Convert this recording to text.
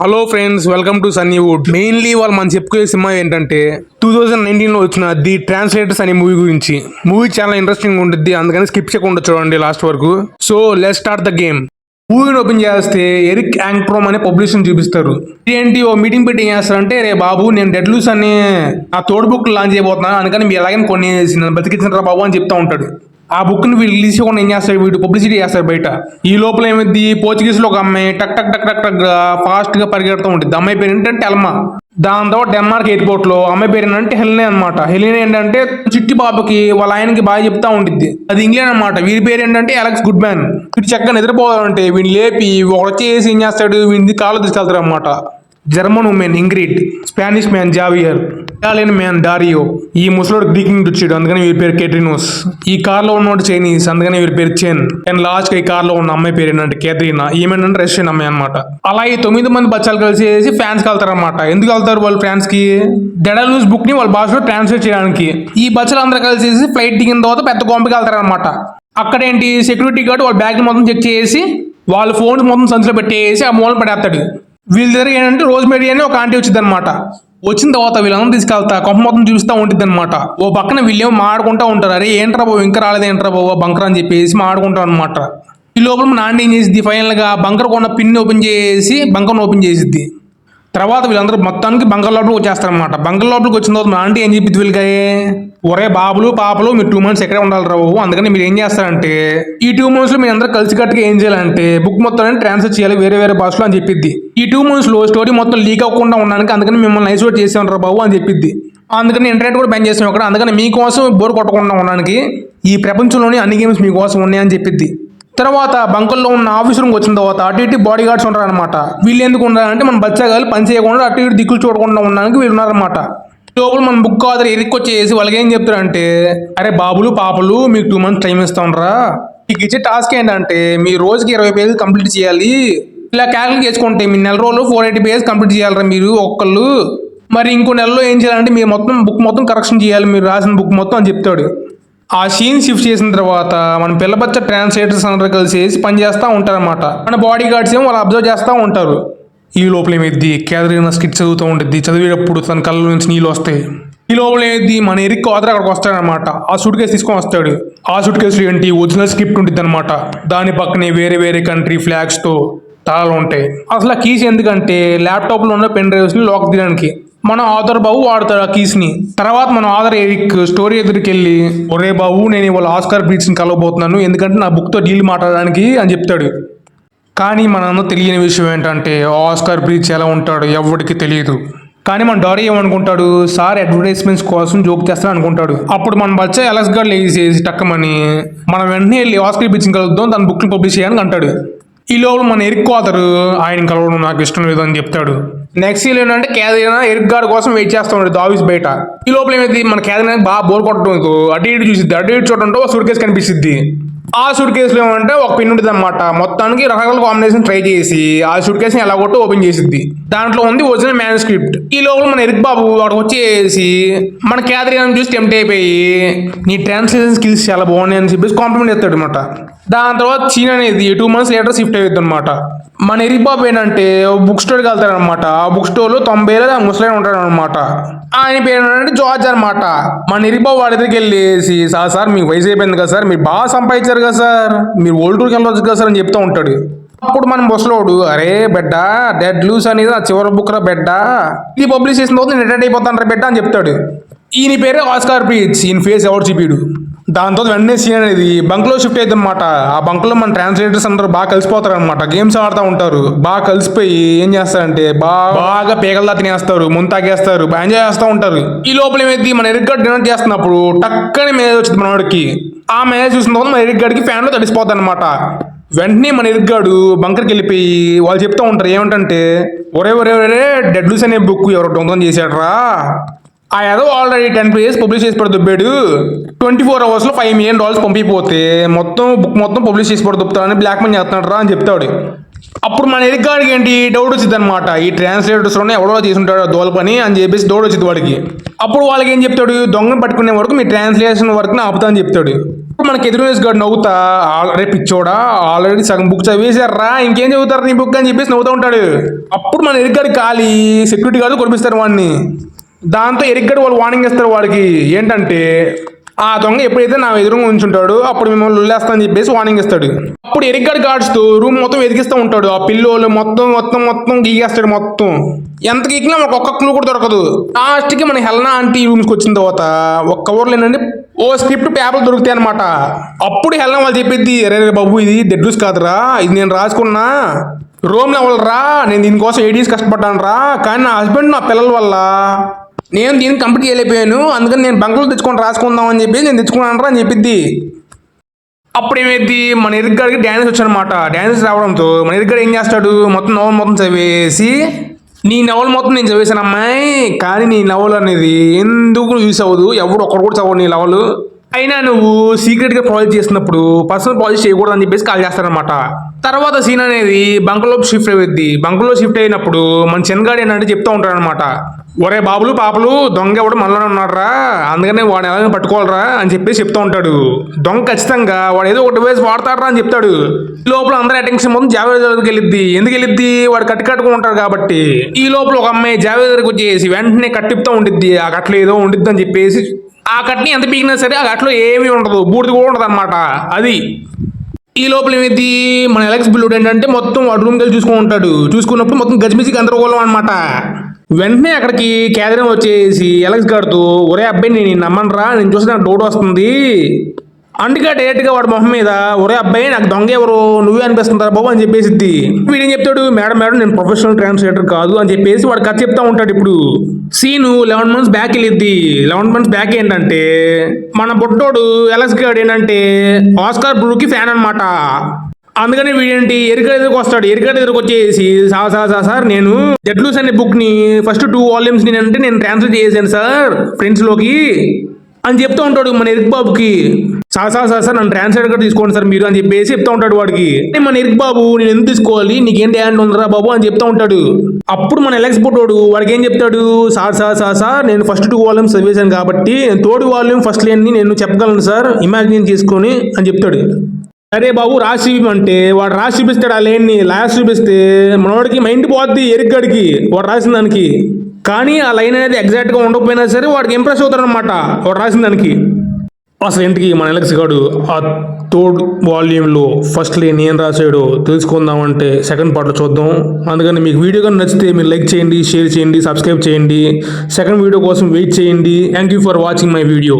Hello friends welcome to Sunnywood mainly వాళ్ళు మనం చెప్పుకునే సినిమా ఏంటంటే టూ థౌజండ్ నైన్టీన్లో వచ్చిన ది ట్రాన్స్లేటర్స్ అనే మూవీ గురించి. మూవీ చాలా ఇంట్రెస్టింగ్ ఉంటుంది అందుకని స్కిప్ చేయకుండా చూడండి లాస్ట్ వరకు. So let start the game మూవీని ఓపెన్ చేస్తే ఎరిక్ యాంక్రోమ్ అనే పబ్లిషన్ చూపిస్తారు. ఏంటి ఓ మీటింగ్ పెట్టి ఏం చేస్తారంటే రే బాబు నేను డెడ్ లూస్ అనే నా తోడు బుక్ లాంచ్ చేయబోతున్నాను అందుకని మీరు ఎలాగైనా కొన్ని బతికించిన బాబు అని చెప్తా ఉంటాడు. ఆ బుక్ని వీళ్ళు రిలీజ్ చేయకుండా ఏం చేస్తారు? వీడు పబ్లిసిటీ చేస్తారు బయట. ఈ లోపల ఏమైంది? పోర్చుగీస్లో ఒక అమ్మాయి టక్ టక్ టక్ టక్ టక్ ఫాస్ట్గా పరిగెడుతూ ఉంటుంది. అమ్మాయి పేరు ఏంటంటే అల్మా దాని తర్వాత డెన్మార్క్ ఎయిర్పోర్ట్లో అమ్మాయి పేరు ఏంటంటే హెలినే అనమాట హెలినే ఏంటంటే చిట్టి బాబుకి వాళ్ళ ఆయనకి బాగా చెప్తా ఉండిద్ది. అది ఇంగ్లాండ్ అనమాట వీరి పేరు ఏంటంటే అలెక్స్ గుడ్ మ్యాన్ వీడు చక్కగా నిద్రపోవాలంటే వీడిని లేపి ఒకడు వచ్చేసి ఏం చేస్తాడు? వీడిని కాళ్ళు తీసుకెళ్తారు అనమాట German women Ingrid Spanish man Javier Italian man Dario ఈ ముసలోడు గ్రీకింగ్ వచ్చాడు. అందుకని వీరి పేరు కెట్రినోస్ ఈ కార్లో ఉన్నవాడు చైనీస్ అందుకని వీరి పేరు చెన్ అండ్ లాస్ట్ ఈ కార్లో ఉన్న అమ్మాయి పేరు ఏంటంటే కేథరీనా ఈమెంటే రష్యన్ అమ్మాయి అనమాట అలా ఈ తొమ్మిది మంది బచ్చాలు కలిసి ఫ్యాన్స్కి వెళ్తారు అనమాట ఎందుకు వెళ్తారు వాళ్ళు ఫ్యాన్స్కి? డెడలూస్ బుక్ని వాళ్ళ భాషలో ట్రాన్స్లేట్ చేయడానికి. ఈ బచ్చలు అందరూ కలిసి ఫ్లైట్ దిగిన తర్వాత పెద్ద గొంపకి వెళ్తారు అనమాట అక్కడేంటి? సెక్యూరిటీ గార్డ్ వాళ్ళ బ్యాగ్ మొత్తం చెక్ చేసి వాళ్ళ ఫోన్స్ మొత్తం సంచిలో పెట్టేసి ఆ మూలన పడేస్తాడు. వీళ్ళ దగ్గర ఏంటంటే రోజ్ మేరీ అని ఒక ఆంటీ వచ్చింది అనమాట వచ్చిన తర్వాత వీళ్ళందరూ తీసుకెళ్తా కొంప మొత్తం చూపిస్తూ ఉంటుంది అనమాట ఓ పక్కన వీళ్ళేమో మాడుకుంటూ ఉంటారు. అరే ఏంట్రా బాబు ఇంకా రాలేదు ఏంట్రా బాబు బంకర్ అని చెప్పేసి మాడుకుంటాం అనమాట ఈ లోపల నాన్న ఏం చేసిద్ది? ఫైనల్గా బంకర్ కొన్న పిన్ ఓపెన్ చేసి బంకర్ ఓపెన్ చేసిద్ది. తర్వాత వీళ్ళందరూ మొత్తానికి బంగారు లోపలికి వచ్చేస్తారనమాట బంగారు లోపలికి వచ్చిన తర్వాత మా ఆంటీ ఏం చెప్పింది వీళ్ళకే? ఒరే బాబులు పాపలు మీరు టూ మంత్స్ ఎక్కడే ఉండాలి రావు అందుకని మీరు ఏం చేస్తారంటే ఈ టూ మంత్స్లో మీరు అందరూ కలిసి కట్టుగా ఏం చేయాలంటే బుక్ మొత్తం ట్రాన్స్ఫర్ చేయాలి వేరే వేరే భాషలో అని చెప్పిద్ది. ఈ టూ మంత్స్లో స్టోరీ మొత్తం లీక్ అవ్వకుండా ఉండడానికి అందుకని మిమ్మల్ని ఐసోలేట్ చేసాం రా బాబు అని చెప్పిద్ది. అందుకని ఇంటర్నెట్ కూడా బ్యాన్ చేసాం అక్కడ అందుకని మీకోసం బోర్ కొట్టకుండా ఉండడానికి ఈ ప్రపంచంలోని అన్ని గేమ్స్ మీకోసం ఉన్నాయని చెప్పిద్ది. తర్వాత బంకుల్లో ఉన్న ఆఫీస్ రూమ్కి వచ్చిన తర్వాత అటు ఇటు బాడీ గార్డ్స్ ఉంటారు అనమాట వీళ్ళు ఎందుకు ఉన్నారంటే మన బచ్చగాలి పని చేయకుండా అటు ఇటు దిక్కులు చూడకుండా ఉండడానికి వీళ్ళు ఉన్నారనమాట లోపల మన బుక్ ఆధార్ ఎరిక్కొచ్చేసి వాళ్ళకి ఏం చెప్తారంటే అరే బాబులు పాపలు మీకు టూ మంత్స్ టైం ఇస్తామరా మీకు ఇచ్చే టాస్క్ ఏంటంటే మీ రోజుకి ఇరవై పేజీలు కంప్లీట్ చేయాలి. ఇలా క్యాల్కులేట్ చేసుకుంటే మీ నెల రోజులు ఫోర్ ఎయిటీ పేజెస్ కంప్లీట్ చేయాలరా మీరు ఒక్కళ్ళు. మరి ఇంకో నెలలో ఏం చేయాలంటే మీరు మొత్తం బుక్ మొత్తం కరెక్షన్ చేయాలి మీరు రాసిన బుక్ మొత్తం అని చెప్తాడు. ఆ సీన్ షిఫ్ట్ చేసిన తర్వాత మన పిల్లబచ్చ ట్రాన్స్లేటర్స్ అందరూ కలిసి పని చేస్తూ మన బాడీ గార్డ్స్ ఏమో వాళ్ళు అబ్జర్వ్ చేస్తూ ఉంటారు. ఈ లోపల ఏమైద్ది క్యాదరీన స్కిట్ చదువుతూ ఉంటుంది చదివేటప్పుడు తన కళ్ళ నుంచి నీళ్ళు వస్తాయి. ఈ లోపల ఏమైద్ది మన ఎరిక్ ఆదర్ అక్కడికి వస్తాడనమాట ఆ సూట్ కేసు తీసుకొని వస్తాడు. ఆ సూట్ కేసు ఏంటి? ఒరిజినల్ స్క్రిప్ట్ ఉంటుంది అనమాట దాని పక్కనే వేరే వేరే కంట్రీ ఫ్లాగ్స్తో తాళాలు ఉంటాయి. అసలు ఆ కీస్ ఎందుకంటే ల్యాప్టాప్లో ఉన్న పెన్ డ్రైవ్స్ని లాక్ తీయడానికి మన ఆధార్ బాబు వాడతాడు ఆ కీస్ని తర్వాత మనం ఆధార్ ఎరిక్ స్టోరీ ఎదురుకి వెళ్ళి ఒరే బాబు నేను ఇవాళ ఆస్కార్ బ్రీచ్ని కలవబోతున్నాను ఎందుకంటే నా బుక్తో డీల్ మాట్లాడడానికి అని చెప్తాడు. కానీ మనందరూ తెలియని విషయం ఏంటంటే ఆస్కార్ బ్రీచ్ ఎలా ఉంటాడు ఎవరికి తెలియదు కానీ మన డారీ ఏమనుకుంటాడు సార్ అడ్వర్టైజ్మెంట్స్ కోసం జోక్ చేస్తాను అనుకుంటాడు. అప్పుడు మన బచ్చ ఎలక్స్ గారు లేచేసి టక్కమని మనం వెంటనే వెళ్ళి ఆస్కార్ బ్రీచ్ కలుద్దాం తన బుక్ని పబ్లిష్ చేయడానికి అంటాడు. ఈ లోపల మన ఎరుక్కోతారు ఆయన కలవడం నాకు ఇష్టం లేదు అని చెప్తాడు. నెక్స్ట్ సీన్ ఏంటంటే క్యాదరీనా ఎరిక్ గార్డ్ కోసం వెయిట్ చేస్తూ ఉంటుంది ఆఫీస్ బయట. ఈ లోపల ఏమైంది? మన క్యాదరీనా బాగా బోర్ కొట్టడం అటు ఇటు చూసిద్ది. అటు ఇటు చూడటంతో సూట్ కనిపిస్తుంది ఆ సూట్ కేసులో ఏమంటే ఒక పిన్ ఉంటుంది అనమాట మొత్తానికి రకరకాల కాంబినేషన్ ట్రై చేసి ఆ సూట్ కేసుని ఎలా కొట్టు ఓపెన్ చేసిద్ది. దాంట్లో ఉంది ఒరిజినల్ మ్యాన్ స్క్రిప్ట్ ఈ లోపల మన ఎరిక్ బాబు వాడు వచ్చేసి మన క్యాదరీని చూసి టెంప్ట్ అయిపోయి నీ ట్రాన్స్లేషన్ స్కిల్స్ చాలా బాగున్నాయి అని చెప్పేసి కాంప్లిమెంట్ చేస్తాడు అనమాట దాని తర్వాత చీన్ అనేది టూ మంత్స్ లేటర్ షిఫ్ట్ అవుతుంది అనమాట మన ఎరిక్ బాబు ఏంటంటే బుక్ స్టోర్కి వెళ్తాడనమాట ఆ బుక్ స్టోర్లో తొంభై ఏళ్ళ ముసలైన ఉంటాడు అనమాట ఆయన పేరు ఏంటంటే జార్జ్ అనమాట మన ఎరిక్ బాబు వాడి దగ్గరికి వెళ్ళేసి సార్ సార్ మీ వయసు అయిపోయింది కదా సార్ మీరు బాగా సంపాదించారు కదా సార్? మీరు ఓల్డ్ టూర్కి వెళ్ళొచ్చు కదా సార్ అని చెప్తూ ఉంటాడు. అప్పుడు మనం ముసలోడు అరే బిడ్డ డెడ్ లూస్ అనేది ఆ చివరి బుక్ రా బిడ్డ. ఇది పబ్లిష్ చేసిన తర్వాత నేను రిటైర్ అయిపోతాను రా బిడ్డ అని చెప్తాడు. ఈయన పేరే ఆస్కార్ పీచ్ ఈయన ఫేస్ ఎవరు చూపిడు దాంతో వెంటనే సీన్ అనేది బంక్లో షిఫ్ట్ అయితే అనమాట ఆ బంక్లో మన ట్రాన్స్లేటర్స్ అందరూ బాగా కలిసిపోతారు అనమాట గేమ్స్ ఆడుతూ ఉంటారు. బాగా కలిసిపోయి ఏం చేస్తారంటే బాగా బాగా పేగల్లా తినేస్తారు ముంతాగేస్తారు బాగా ఎంజాయ్ చేస్తూ ఉంటారు. ఈ లోపల ఏమైంది మన ఎరిక్ గడ్ డిన్నర్ చేస్తున్నప్పుడు టక్కని మేనేజ్ వచ్చింది మనవాడికి ఆ మేనేజ్ చూసిన తర్వాత మన ఎరిక్ గడికి ఫ్యాన్లో తడిసిపోతాయి అనమాట వెంటనే మన ఎరుగ్గాడు బంకర్కి వెళ్ళిపోయి వాళ్ళు చెప్తూ ఉంటారు ఏమిటంటే ఒరే ఒరే ఒరే డెడ్లూస్ అనే బుక్ ఎవరో దొంగతనం చేశాడరా? ఆ ఏదో ఆల్రెడీ టెన్ పేజెస్ పబ్లిష్ చేసి పడదుబ్బాడు ట్వంటీ ఫోర్ అవర్స్లో ఫైవ్ మిలియన్ డాలర్స్ పంపిపోతే మొత్తం బుక్ మొత్తం పబ్లిష్ చేసి పడి బ్లాక్ మనీ చేస్తున్నాడు రా అని చెప్తాడు. అప్పుడు మన ఎరిగాడికి ఏంటి? డౌట్ వచ్చింది అనమాట ఈ ట్రాన్స్లేటర్స్లోనే ఎవడో చేసుంటాడు దోల పని అని చెప్పేసి డౌట్ వచ్చింది వాడికి. అప్పుడు వాళ్ళకి ఏం చెప్తాడు? దొంగను పట్టుకునే వరకు మీ ట్రాన్స్లేషన్ వర్క్ని ఆపుతా అని చెప్తాడు. ఇప్పుడు మనకి ఎదురు గారు నవ్వుతా ఆల్రెడీ పిచ్చోడా ఆల్రెడీ సగం బుక్ చదివేశారా? ఇంకేం చదువుతారు నీ బుక్ అని చెప్పేసి నవ్వుతూ ఉంటాడు. అప్పుడు మన ఎరిగాడు ఖాళీ సెక్యూరిటీ గార్డు కొనిపిస్తారు వాడిని. దాంతో ఎరిగ్గడు వాళ్ళు వార్నింగ్ ఇస్తారు వాడికి. ఏంటంటే ఆ దొంగ ఎప్పుడైతే నా ఎదురుగా ఉంచుంటాడో అప్పుడు మిమ్మల్ని ఉల్లేస్తా అని చెప్పేసి వార్నింగ్ ఇస్తాడు అప్పుడు ఎరిగ్గడు గార్డ్స్తో రూమ్ మొత్తం వెతికిస్తూ ఉంటాడు. ఆ పిల్లోళ్ళు మొత్తం మొత్తం మొత్తం గీగేస్తాడు మొత్తం. ఎంత గీకినా మనకు ఒక్క క్లూ కూడా దొరకదు. లాస్ట్కి మన హెల్నా ఆంటీ రూమ్స్కి వచ్చిన తర్వాత ఒక కవర్లో ఏంటంటే ఓ స్క్రిప్ట్ పేపర్ దొరుకుతాయి అనమాట అప్పుడు హెల్నా వాళ్ళు చెప్పిద్ది అరే రే బాబు ఇది డెడ్లూస్ కాదురా. ఇది నేను రాసుకున్నా. రోమ్ లెవెల్ రా? నేను దీనికోసం ఏడీస్ కష్టపడ్డాను రా కానీ నా హస్బెండ్ నా పిల్లల వల్ల నేను దీన్ని కంప్లీట్ చేయలేకపోయాను. అందుకని నేను బంకులు తెచ్చుకొని రాసుకుందాం అని చెప్పి నేను తెచ్చుకున్నాను అని చెప్పిద్ది. అప్పుడు ఏమైంది? మన ఎదురుగాడికి డ్యాన్స్ వచ్చానమాట. డ్యాన్స్ రావడంతో మన ఎదురుగాడు ఏం చేస్తాడు? మొత్తం నవల్ మొత్తం చదివేసి నీ నవల్ మొత్తం నేను చదివేశాను అమ్మాయి. కానీ నీ నవల్ అనేది ఎందుకు యూస్ అవ్వదు? ఎవడు ఒక్కడు కూడా చదవడు నీ నవలు. అయినా నువ్వు సీక్రెట్గా ప్రాజెక్ట్ చేసినప్పుడు పర్సనల్ ప్రాజెక్ట్ చేయకూడదు అని చెప్పేసి కాల్ చేస్తారనమాట తర్వాత సీన్ అనేది బంకలో షిఫ్ట్ అయ్యింది బంకులో షిఫ్ట్ అయినప్పుడు మన చెన్గాడు ఏంటంటే చెప్తూ ఉంటాడనమాట ఒరే బాబులు పాపలు దొంగ ఎవడు మనలోనే ఉన్నాడురా. అందుకనే వాడు ఎలాగైనా పట్టుకోవాలరా అని చెప్పేసి చెప్తూ ఉంటాడు. దొంగ ఖచ్చితంగా వాడు ఏదో ఒకటి వేసి వాడతాడరా అని చెప్తాడు. ఈ లోపల అందరి అటెన్షన్ మొత్తం జావేద్ దగ్గరికి వెళ్ళిద్ది. ఎందుకు వెళ్ళిద్ది? వాడు కట్టి కట్టుకుని ఉంటారు కాబట్టి. ఈ లోపల ఒక అమ్మాయి జావేద్ దగ్గరికి వచ్చేసి వెంటనే కట్టిపుతూ ఉండిద్ది. ఆ కట్టలు ఏదో ఉండిద్ది అని చెప్పేసి ఆ కట్ని ఎంత పీకినా సరే ఆ కట్లో ఏమీ ఉండదు. బూడిది కూడా ఉండదు అనమాట అది. ఈ లోపల ఏమైంది? మన ఎలక్స్ బిల్లుడు ఏంటంటే మొత్తం వాడు రూమ్కి వెళ్ళి చూసుకుని ఉంటాడు. చూసుకున్నప్పుడు మొత్తం గజిబిజి గందరగోళం అనమాట వెంటనే అక్కడికి కేదరం వచ్చేసి ఎలక్స్ గారితో ఒరే అబ్బాయి నేను నమ్మనరా నేను చూస్తే నాకు డౌట్ వస్తుంది. అందుకే డైరెక్ట్గా వాడు మొహం మీద ఒరే అబ్బాయి నాకు దొంగ ఎవరు నువ్వే అనిపిస్తుంటారు బాబు? అని చెప్పేసి వీడేం చెప్తాడు? మేడం మేడం నేను ప్రొఫెషనల్ ట్రాన్స్లేటర్ కాదు అని చెప్పేసి వాడు కథ చెప్తా ఉంటాడు ఇప్పుడు. సీను లెవెన్ మంత్స్ బ్యాక్ వెళ్ళిద్ది. లెవెన్ మంత్స్ బ్యాక్ ఏంటంటే మన బుట్టోడు ఎలస్ గార్డ్ ఏంటంటే ఆస్కార్ బ్రూకి ఫ్యాన్ అనమాట అందుకని వీడేంటి? ఎరికడ ఎదురుకు వస్తాడు. ఎరికడ ఎదురుకు వచ్చేసి సార్ సార్ సార్ సార్ నేను జడ్లూస్ అనే బుక్ని ఫస్ట్ టూ వాల్యూమ్స్ నేనంటే నేను ట్రాన్స్ఫర్ చేశాను సార్ ఫ్రెండ్స్లోకి. అని చెప్తూ ఉంటాడు మన ఎరిక్ బాబుకి. సార్ సార్ సార్ సార్ నన్ను ట్రాన్స్లేట్ కూడా తీసుకోండి సార్ మీరు అని చెప్పేసి చెప్తా ఉంటాడు వాడికి. మన ఎరిక్ బాబు నేను ఎందుకు తీసుకోవాలి? నీకేం హ్యాండ్ ఉందిరా బాబు? అని చెప్తా ఉంటాడు. అప్పుడు మన ఎలక్స్ పోటోడు వాడికి ఏం చెప్తాడు? సార్ సార్ సార్ సార్ నేను ఫస్ట్ టూ వాల్యూమ్స్ చదివేశాను కాబట్టి తోడు వాల్యూమ్ ఫస్ట్ లేని నేను చెప్పగలను సార్ ఇమాజిన్ చేసుకొని అని చెప్తాడు. సరే బాబు రాసి చూపిమంటే వాడు రాసి చూపిస్తాడు ఆ లేన్ని లాస్ట్ చూపిస్తే మనవాడికి మైండ్ పోద్ది ఎరిగ్గడికి వాడు రాసిన దానికి. కానీ ఆ లైన్ అనేది ఎగ్జాక్ట్గా ఉండకపోయినా సరే వాడికి ఇంప్రెస్ అవుతారనమాట వాడు రాసిన దానికి. అసలు ఇంటికి మన ఎలక్స్ గాడు ఆ థర్డ్ వాల్యూమ్లో ఫస్ట్ లైన్ ఏం రాసాడో తెలుసుకుందామంటే సెకండ్ పార్ట్లో చూద్దాం. అందుకని మీకు వీడియో కానీ నచ్చితే మీరు లైక్ చేయండి షేర్ చేయండి సబ్స్క్రైబ్ చేయండి. సెకండ్ వీడియో కోసం వెయిట్ చేయండి. Thank you for watching my video